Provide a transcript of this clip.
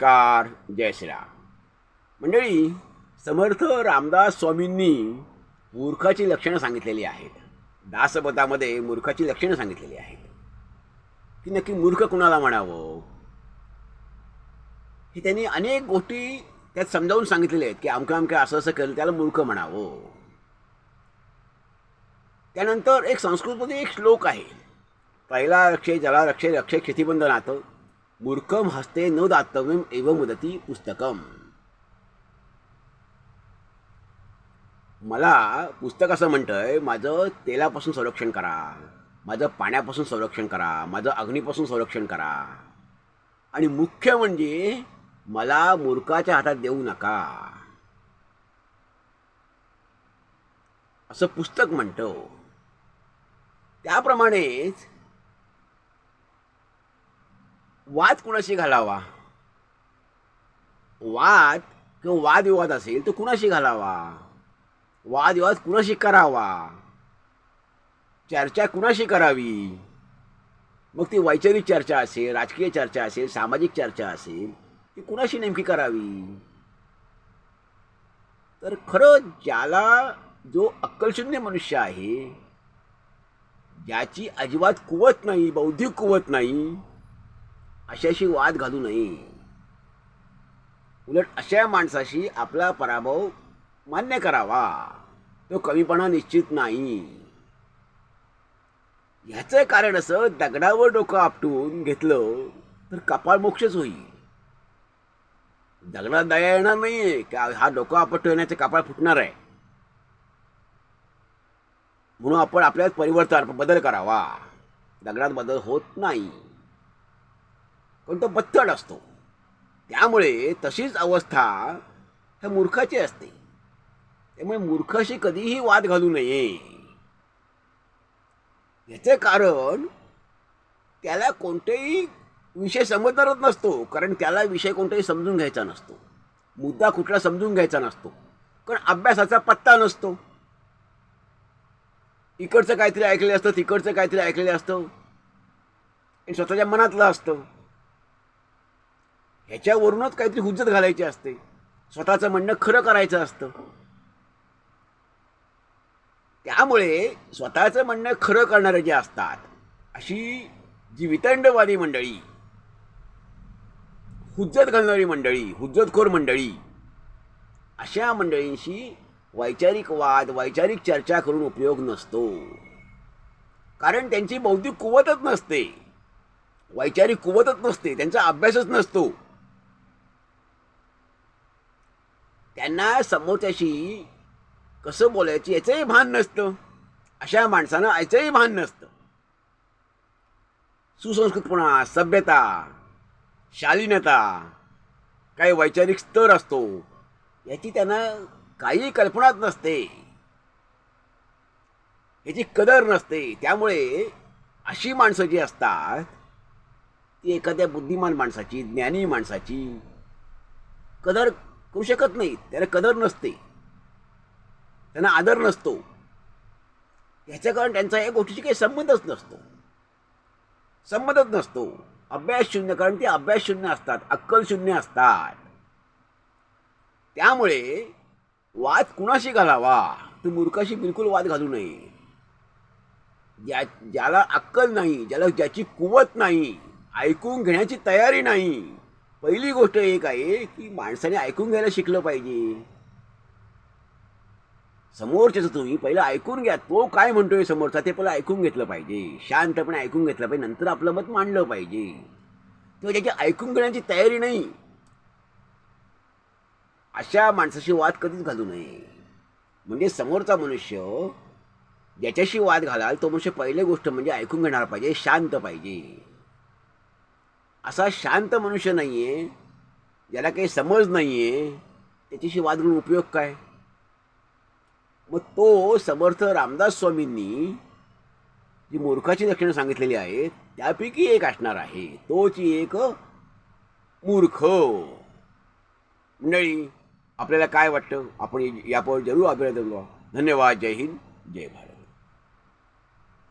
नमस्कार जय श्रीराम. मंडळी समर्थ रामदास स्वामींनी मूर्खाची लक्षणं सांगितलेली आहेत. दासपदामध्ये मूर्खाची लक्षणं सांगितलेली आहेत. की नक्की मूर्ख कुणाला म्हणावं? हे त्यांनी अनेक गोष्टी त्यात समजावून सांगितलेल्या आहेत की अमकं अमकं असं असं केलं त्याला मूर्ख म्हणावं. त्यानंतर एक संस्कृतमध्ये एक श्लोक आहे. पहिला रक्षे जला रक्षे रक्षे क्षितिबंधनाथ मूर्खम हस्ते न दातव्यम एव मुदती पुस्तकम। मला पुस्तक असं म्हणतंय माझं तेलापासून संरक्षण करा माझं पाण्यापासून संरक्षण करा माझं अग्नीपासून संरक्षण करा. आणि मुख्य म्हणजे मला मूर्खाच्या हातात देऊ नका. असं पुस्तक म्हणतो. त्याप्रमाणेच वाद कुणाशी घालावा? वाद किंवा वादविवाद असेल तर कुणाशी घालावा? वादविवाद कुणाशी करावा? चर्चा कुणाशी करावी? मग ती वैचारिक चर्चा असेल राजकीय चर्चा असेल सामाजिक चर्चा असेल ती कुणाशी नेमकी करावी? तर खरं ज्याला जो अक्कलशून्य मनुष्य आहे ज्याची अजिबात कुवत नाही बौद्धिक कुवत नाही अशाशी वाद घालू नये. उलट अशा माणसाशी आपला पराभव मान्य करावा. तो कमीपणा निश्चित नाही. ह्याचं कारण असं दगडावर डोकं आपटून घेतलं तर कपाळ मोक्षच होईल. दगडात दया येणार नाहीये. का हा डोकं आपटतो येण्याचं कपाळ फुटणार आहे? म्हणून आपण आपल्यात परिवर्तन बदल करावा. दगडात बदल होत नाही. पण तो बत्तड असतो. त्यामुळे तशीच अवस्था ह्या मूर्खाची असते. त्यामुळे मूर्खाशी कधीही वाद घालू नये. याचे कारण त्याला कोणतेही विषय समजणारच नसतो. कारण त्याला विषय कोणताही समजून घ्यायचा नसतो. मुद्दा कुठला समजून घ्यायचा नसतो. कारण अभ्यासाचा पत्ता नसतो. इकडचं काहीतरी ऐकलेलं असतं तिकडचं काहीतरी ऐकलेलं असतं. आणि स्वतःच्या मनातलं असतं. ह्याच्यावरूनच काहीतरी हुज्जत घालायची असते. स्वतःचं म्हणणं खरं करायचं असतं. त्यामुळे स्वतःचं म्हणणं खरं करणारे जे असतात अशी जी वितंडवादी मंडळी हुज्जत घालणारी मंडळी हुज्जतखोर मंडळी अशा मंडळींशी वैचारिक वाद वैचारिक चर्चा करून उपयोग नसतो. कारण त्यांची बौद्धिक कुवतच नसते. वैचारिक कुवतच नसते. त्यांचा अभ्यासच नसतो. त्यांना समोरच्याशी कसं बोलायचं याचंही भान नसतं. अशा माणसानं याचंही भान नसतं. सुसंस्कृतपणा सभ्यता शालीनता काही वैचारिक स्तर असतो याची त्यांना काही कल्पनाच नसते. याची कदर नसते. त्यामुळे अशी माणसं जी असतात ती एखाद्या बुद्धिमान माणसाची ज्ञानी माणसाची कदर करू शकत नाही. त्याला कदर नसते. त्यांना आदर नसतो. याच्या कारण त्यांचा या गोष्टीशी काही संबंधच नसतो. संबंधच नसतो. अभ्यास शून्य कारण ते अभ्यास शून्य असतात. अक्कल शून्य असतात. त्यामुळे वाद कुणाशी घालावा? तर मूर्खाशी बिलकुल वाद घालू नये. ज्या ज्याला अक्कल नाही ज्याला ज्याची कुवत नाही ऐकून घेण्याची तयारी नाही पहिली गोष्ट एक आहे की माणसाने ऐकून घ्यायला शिकलं पाहिजे. समोरच्याचं तुम्ही पहिलं ऐकून घ्या तो काय म्हणतोय समोरचा ते पहिलं ऐकून घेतलं पाहिजे. शांतपणे ऐकून घेतलं पाहिजे नंतर आपलं मत मांडलं पाहिजे. किंवा ज्याची ऐकून घेण्याची तयारी नाही. अशा माणसाशी वाद कधीच घालू नये. म्हणजे समोरचा मनुष्य ज्याच्याशी वाद घालाल तो मनुष्य पहिली गोष्ट म्हणजे ऐकून घेणार पाहिजे शांत पाहिजे. असा शांत मनुष्य नाही आहे ज्याला काही समज नाही आहे त्याच्याशी वादळून उपयोग काय? मग तो समर्थ रामदास स्वामींनी जी मूर्खाची लक्षणं सांगितलेली आहेत त्यापैकी एक असणार आहे. तोच एक मूर्ख. मंडळी आपल्याला काय वाटतं? आपण यापुढे जरूर आग्रह धन्यवाद. जय हिंद. जय भारत.